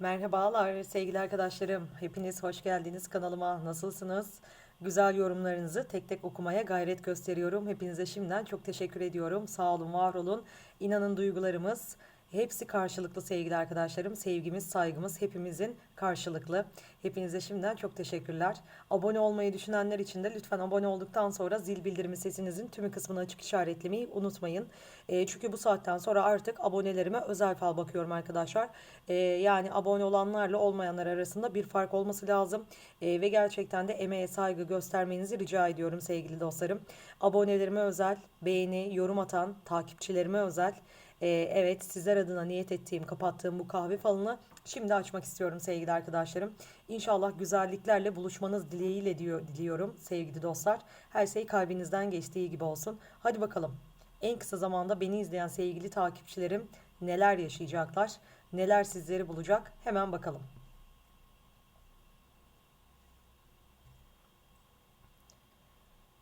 Merhabalar sevgili arkadaşlarım. Hepiniz hoş geldiniz kanalıma. Nasılsınız? Güzel yorumlarınızı tek tek okumaya gayret gösteriyorum. Hepinize şimdiden çok teşekkür ediyorum. Sağ olun, var olun. İnanın duygularımız hepsi karşılıklı sevgili arkadaşlarım. Sevgimiz, saygımız hepimizin karşılıklı. Hepinize şimdiden çok teşekkürler. Abone olmayı düşünenler için de lütfen abone olduktan sonra zil bildirimi sesinizin tümü kısmını açık işaretlemeyi unutmayın. E, çünkü bu saatten sonra artık abonelerime özel fal bakıyorum arkadaşlar. E, yani abone olanlarla olmayanlar arasında bir fark olması lazım. E, ve gerçekten de emeğe saygı göstermenizi rica ediyorum sevgili dostlarım. Abonelerime özel, beğeni, yorum atan takipçilerime özel ee, evet sizler adına niyet ettiğim kapattığım bu kahve falını şimdi açmak istiyorum sevgili arkadaşlarım. İnşallah güzelliklerle buluşmanız dileğiyle diyor, diliyorum sevgili dostlar. Her şey kalbinizden geçtiği gibi olsun. Hadi bakalım en kısa zamanda beni izleyen sevgili takipçilerim neler yaşayacaklar, neler sizleri bulacak hemen bakalım.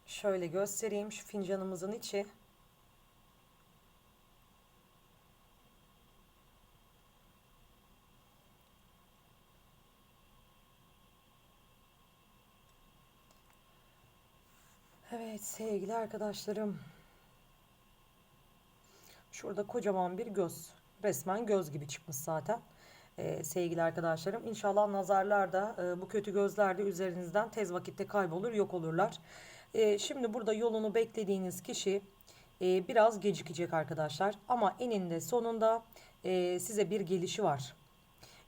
Şöyle göstereyim şu fincanımızın içi. Evet sevgili arkadaşlarım. Şurada kocaman bir göz. Resmen göz gibi çıkmış zaten. Ee, sevgili arkadaşlarım. İnşallah nazarlar da e, bu kötü gözler de üzerinizden tez vakitte kaybolur yok olurlar. Ee, şimdi burada yolunu beklediğiniz kişi e, biraz gecikecek arkadaşlar. Ama eninde sonunda e, size bir gelişi var.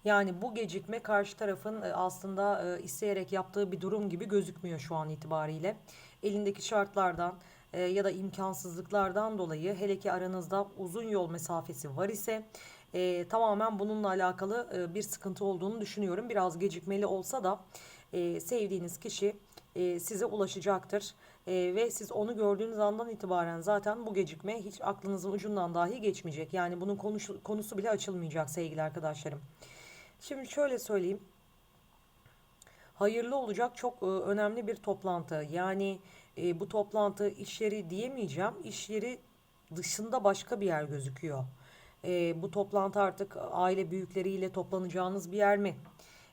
Yani bu gecikme karşı tarafın e, aslında e, isteyerek yaptığı bir durum gibi gözükmüyor şu an itibariyle. Elindeki şartlardan e, ya da imkansızlıklardan dolayı hele ki aranızda uzun yol mesafesi var ise e, tamamen bununla alakalı e, bir sıkıntı olduğunu düşünüyorum. Biraz gecikmeli olsa da e, sevdiğiniz kişi e, size ulaşacaktır. E, ve siz onu gördüğünüz andan itibaren zaten bu gecikme hiç aklınızın ucundan dahi geçmeyecek. Yani bunun konusu, konusu bile açılmayacak sevgili arkadaşlarım. Şimdi şöyle söyleyeyim. Hayırlı olacak çok e, önemli bir toplantı. Yani e, bu toplantı iş yeri diyemeyeceğim. İş yeri dışında başka bir yer gözüküyor. E, bu toplantı artık aile büyükleriyle toplanacağınız bir yer mi?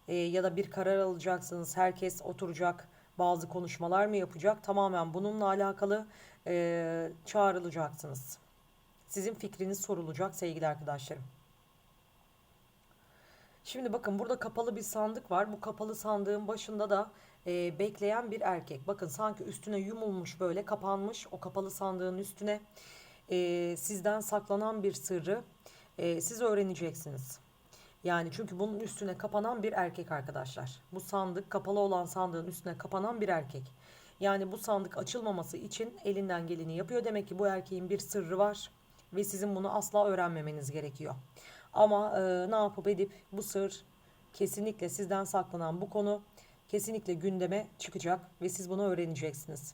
Ya da bir karar alacaksınız. Herkes oturacak. Bazı konuşmalar mı yapacak? Tamamen bununla alakalı e, çağrılacaksınız. Sizin fikriniz sorulacak sevgili arkadaşlarım. Şimdi bakın burada kapalı bir sandık var. Bu kapalı sandığın başında da e, bekleyen bir erkek. Bakın sanki üstüne yumulmuş böyle kapanmış o kapalı sandığın üstüne e, sizden saklanan bir sırrı e, siz öğreneceksiniz. Yani çünkü bunun üstüne kapanan bir erkek arkadaşlar. Bu sandık kapalı olan sandığın üstüne kapanan bir erkek. Yani bu sandık açılmaması için elinden geleni yapıyor. Demek ki bu erkeğin bir sırrı var ve sizin bunu asla öğrenmemeniz gerekiyor. Ama e, ne yapıp edip bu sır kesinlikle sizden saklanan bu konu kesinlikle gündeme çıkacak ve siz bunu öğreneceksiniz.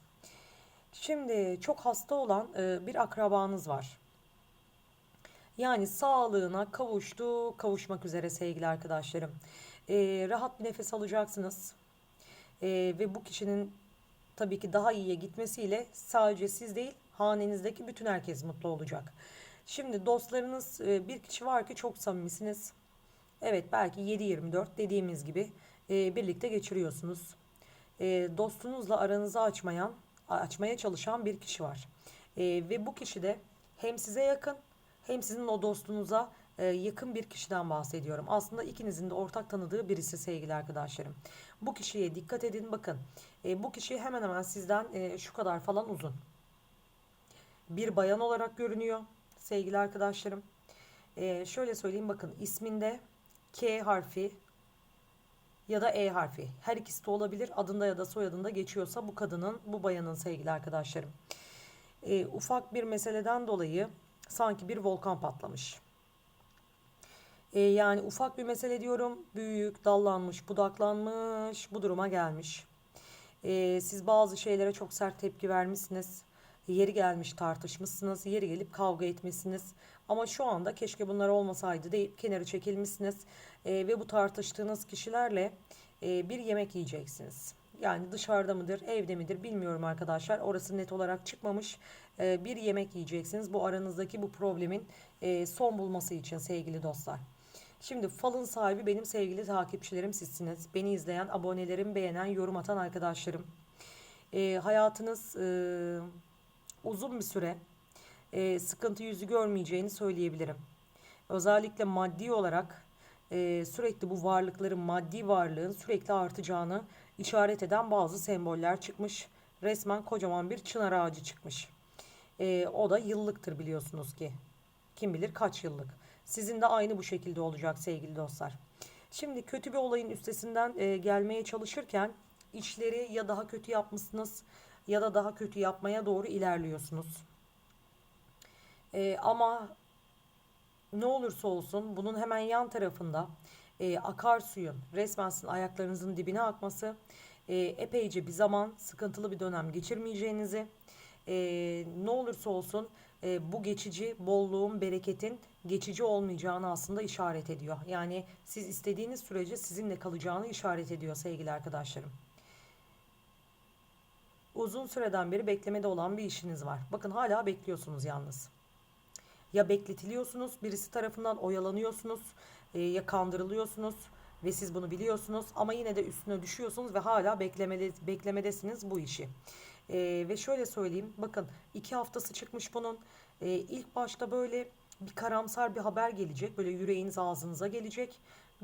Şimdi çok hasta olan e, bir akrabanız var. Yani sağlığına kavuştu, kavuşmak üzere sevgili arkadaşlarım. E, rahat bir nefes alacaksınız. E, ve bu kişinin tabii ki daha iyiye gitmesiyle sadece siz değil hanenizdeki bütün herkes mutlu olacak. Şimdi dostlarınız e, bir kişi var ki çok samimisiniz. Evet belki 7-24 dediğimiz gibi e, birlikte geçiriyorsunuz. E, dostunuzla aranızı açmayan, açmaya çalışan bir kişi var. Ve bu kişi de hem size yakın hem sizin o dostunuza yakın bir kişiden bahsediyorum. Aslında ikinizin de ortak tanıdığı birisi sevgili arkadaşlarım. Bu kişiye dikkat edin bakın. Bu kişi hemen hemen sizden şu kadar falan uzun. Bir bayan olarak görünüyor sevgili arkadaşlarım. Ee, şöyle söyleyeyim bakın isminde K harfi ya da E harfi her ikisi de olabilir adında ya da soyadında geçiyorsa bu kadının bu bayanın sevgili arkadaşlarım. Ee, ufak bir meseleden dolayı sanki bir volkan patlamış. Ee, yani ufak bir mesele diyorum büyük dallanmış budaklanmış bu duruma gelmiş. Ee, siz bazı şeylere çok sert tepki vermişsiniz Yeri gelmiş tartışmışsınız, yeri gelip kavga etmişsiniz. Ama şu anda keşke bunlar olmasaydı deyip kenara çekilmişsiniz. E, ve bu tartıştığınız kişilerle e, bir yemek yiyeceksiniz. Yani dışarıda mıdır, evde midir bilmiyorum arkadaşlar. Orası net olarak çıkmamış. E, bir yemek yiyeceksiniz. Bu aranızdaki bu problemin e, son bulması için sevgili dostlar. Şimdi falın sahibi benim sevgili takipçilerim sizsiniz. Beni izleyen, abonelerim, beğenen, yorum atan arkadaşlarım. Ee, hayatınız e, uzun bir süre e, sıkıntı yüzü görmeyeceğini söyleyebilirim. Özellikle maddi olarak e, sürekli bu varlıkların, maddi varlığın sürekli artacağını işaret eden bazı semboller çıkmış. Resmen kocaman bir çınar ağacı çıkmış. E, o da yıllıktır biliyorsunuz ki. Kim bilir kaç yıllık. Sizin de aynı bu şekilde olacak sevgili dostlar. Şimdi kötü bir olayın üstesinden e, gelmeye çalışırken işleri ya daha kötü yapmışsınız ya da daha kötü yapmaya doğru ilerliyorsunuz. E, ama ne olursa olsun bunun hemen yan tarafında e, akarsuyun resmen sizin ayaklarınızın dibine akması e, epeyce bir zaman sıkıntılı bir dönem geçirmeyeceğinizi e, ne olursa olsun e, bu geçici bolluğun bereketin geçici olmayacağını aslında işaret ediyor. Yani siz istediğiniz sürece sizinle kalacağını işaret ediyor sevgili arkadaşlarım. Uzun süreden beri beklemede olan bir işiniz var. Bakın hala bekliyorsunuz yalnız ya bekletiliyorsunuz, birisi tarafından oyalanıyorsunuz, e, ya kandırılıyorsunuz ve siz bunu biliyorsunuz ama yine de üstüne düşüyorsunuz ve hala beklemede, beklemedesiniz bu işi. E, ve şöyle söyleyeyim, bakın iki haftası çıkmış bunun. E, ilk başta böyle bir karamsar bir haber gelecek, böyle yüreğiniz ağzınıza gelecek.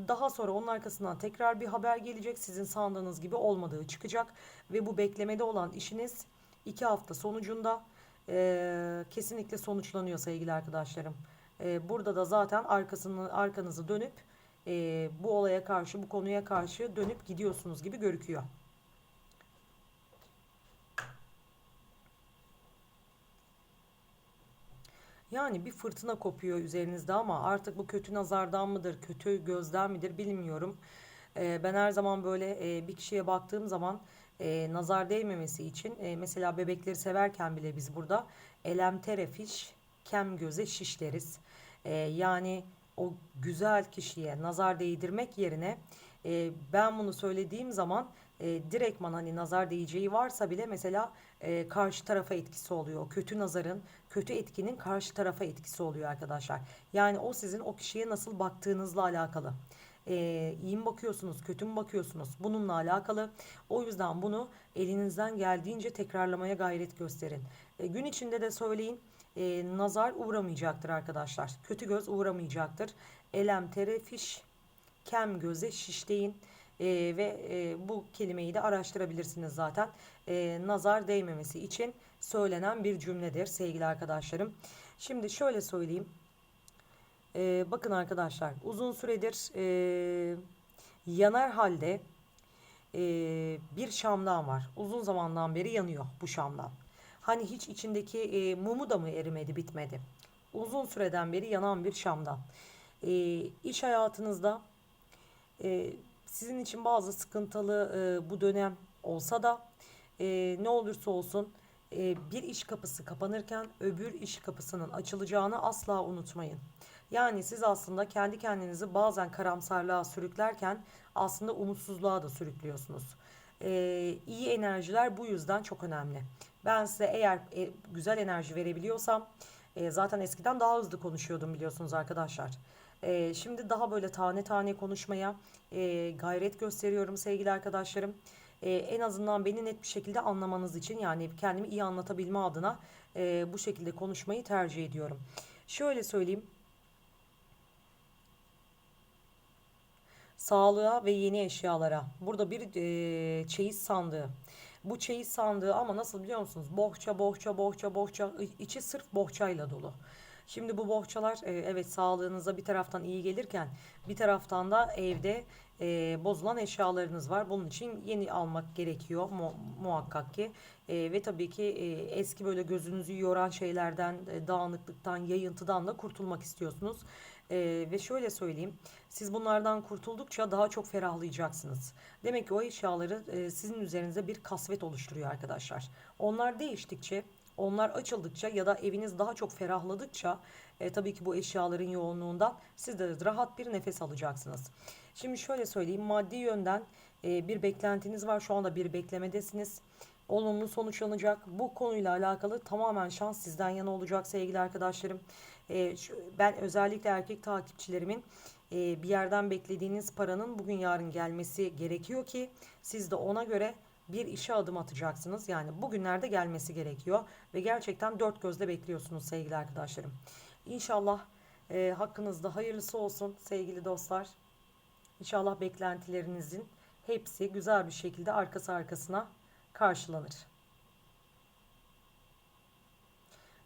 Daha sonra onun arkasından tekrar bir haber gelecek, sizin sandığınız gibi olmadığı çıkacak ve bu beklemede olan işiniz iki hafta sonucunda e, kesinlikle sonuçlanıyor sevgili arkadaşlarım. E, burada da zaten arkasını arkanızı dönüp e, bu olaya karşı, bu konuya karşı dönüp gidiyorsunuz gibi görüküyor. Yani bir fırtına kopuyor üzerinizde ama artık bu kötü nazardan mıdır, kötü gözden midir bilmiyorum. Ee, ben her zaman böyle e, bir kişiye baktığım zaman e, nazar değmemesi için e, mesela bebekleri severken bile biz burada elemtere fiş kem göze şişleriz. E, yani o güzel kişiye nazar değdirmek yerine e, ben bunu söylediğim zaman e, direktman hani nazar değeceği varsa bile mesela e, karşı tarafa etkisi oluyor. Kötü nazarın, kötü etkinin karşı tarafa etkisi oluyor arkadaşlar. Yani o sizin o kişiye nasıl baktığınızla alakalı e, iyi mi bakıyorsunuz, kötü mü bakıyorsunuz? Bununla alakalı. O yüzden bunu elinizden geldiğince tekrarlamaya gayret gösterin. E, gün içinde de söyleyin. E, nazar uğramayacaktır arkadaşlar. Kötü göz uğramayacaktır. Elem terefiş, kem göze şişleyin. E, ve e, bu kelimeyi de araştırabilirsiniz zaten. E, nazar değmemesi için söylenen bir cümledir sevgili arkadaşlarım. Şimdi şöyle söyleyeyim. Ee, bakın arkadaşlar uzun süredir e, yanar halde e, bir şamdan var. Uzun zamandan beri yanıyor bu şamdan. Hani hiç içindeki e, mumu da mı erimedi bitmedi. Uzun süreden beri yanan bir şamdan. E, iş hayatınızda e, sizin için bazı sıkıntılı e, bu dönem olsa da e, ne olursa olsun e, bir iş kapısı kapanırken öbür iş kapısının açılacağını asla unutmayın. Yani siz aslında kendi kendinizi bazen karamsarlığa sürüklerken aslında umutsuzluğa da sürüklüyorsunuz. Ee, iyi enerjiler bu yüzden çok önemli. Ben size eğer e, güzel enerji verebiliyorsam e, zaten eskiden daha hızlı konuşuyordum biliyorsunuz arkadaşlar. E, şimdi daha böyle tane tane konuşmaya e, gayret gösteriyorum sevgili arkadaşlarım. E, en azından beni net bir şekilde anlamanız için yani kendimi iyi anlatabilme adına e, bu şekilde konuşmayı tercih ediyorum. Şöyle söyleyeyim. Sağlığa ve yeni eşyalara. Burada bir e, çeyiz sandığı. Bu çeyiz sandığı ama nasıl biliyor musunuz? Bohça, bohça, bohça, bohça. içi sırf bohçayla dolu. Şimdi bu bohçalar e, evet sağlığınıza bir taraftan iyi gelirken bir taraftan da evde e, bozulan eşyalarınız var. Bunun için yeni almak gerekiyor mu, muhakkak ki. E, ve tabii ki e, eski böyle gözünüzü yoran şeylerden, e, dağınıklıktan, yayıntıdan da kurtulmak istiyorsunuz. E, ve şöyle söyleyeyim, siz bunlardan kurtuldukça daha çok ferahlayacaksınız. Demek ki o eşyaları e, sizin üzerinize bir kasvet oluşturuyor arkadaşlar. Onlar değiştikçe onlar açıldıkça ya da eviniz daha çok ferahladıkça e, tabii ki bu eşyaların yoğunluğundan siz de rahat bir nefes alacaksınız. Şimdi şöyle söyleyeyim maddi yönden e, bir beklentiniz var şu anda bir beklemedesiniz. Olumlu sonuçlanacak. Bu konuyla alakalı tamamen şans sizden yana olacak sevgili arkadaşlarım. E, şu, ben özellikle erkek takipçilerimin e, bir yerden beklediğiniz paranın bugün yarın gelmesi gerekiyor ki siz de ona göre bir işe adım atacaksınız. Yani bugünlerde gelmesi gerekiyor ve gerçekten dört gözle bekliyorsunuz sevgili arkadaşlarım. İnşallah e, hakkınızda hayırlısı olsun sevgili dostlar. İnşallah beklentilerinizin hepsi güzel bir şekilde arkası arkasına karşılanır.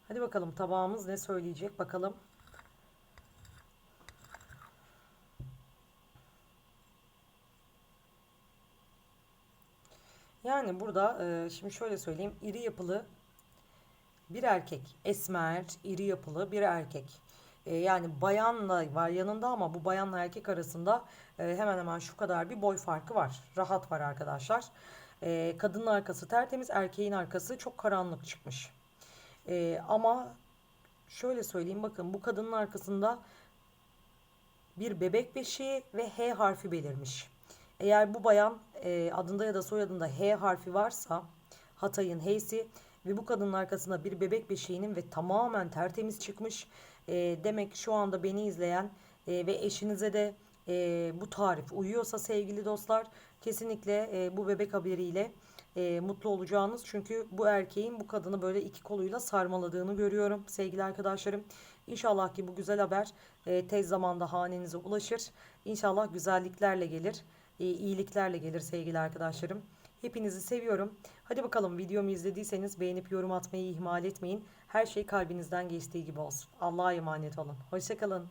Hadi bakalım tabağımız ne söyleyecek bakalım. Yani burada e, şimdi şöyle söyleyeyim. İri yapılı bir erkek. Esmer iri yapılı bir erkek. E, yani bayanla var yanında ama bu bayanla erkek arasında e, hemen hemen şu kadar bir boy farkı var. Rahat var arkadaşlar. E, kadının arkası tertemiz erkeğin arkası çok karanlık çıkmış. E, ama şöyle söyleyeyim bakın bu kadının arkasında bir bebek beşiği ve H harfi belirmiş. Eğer bu bayan e, adında ya da soyadında H harfi varsa Hatay'ın H'si ve bu kadının arkasında bir bebek beşiğinin ve tamamen tertemiz çıkmış. E, demek şu anda beni izleyen e, ve eşinize de e, bu tarif uyuyorsa sevgili dostlar kesinlikle e, bu bebek haberiyle e, mutlu olacağınız. Çünkü bu erkeğin bu kadını böyle iki koluyla sarmaladığını görüyorum sevgili arkadaşlarım. İnşallah ki bu güzel haber e, tez zamanda hanenize ulaşır. İnşallah güzelliklerle gelir, iyiliklerle gelir sevgili arkadaşlarım. Hepinizi seviyorum. Hadi bakalım videomu izlediyseniz beğenip yorum atmayı ihmal etmeyin. Her şey kalbinizden geçtiği gibi olsun. Allah'a emanet olun. Hoşçakalın.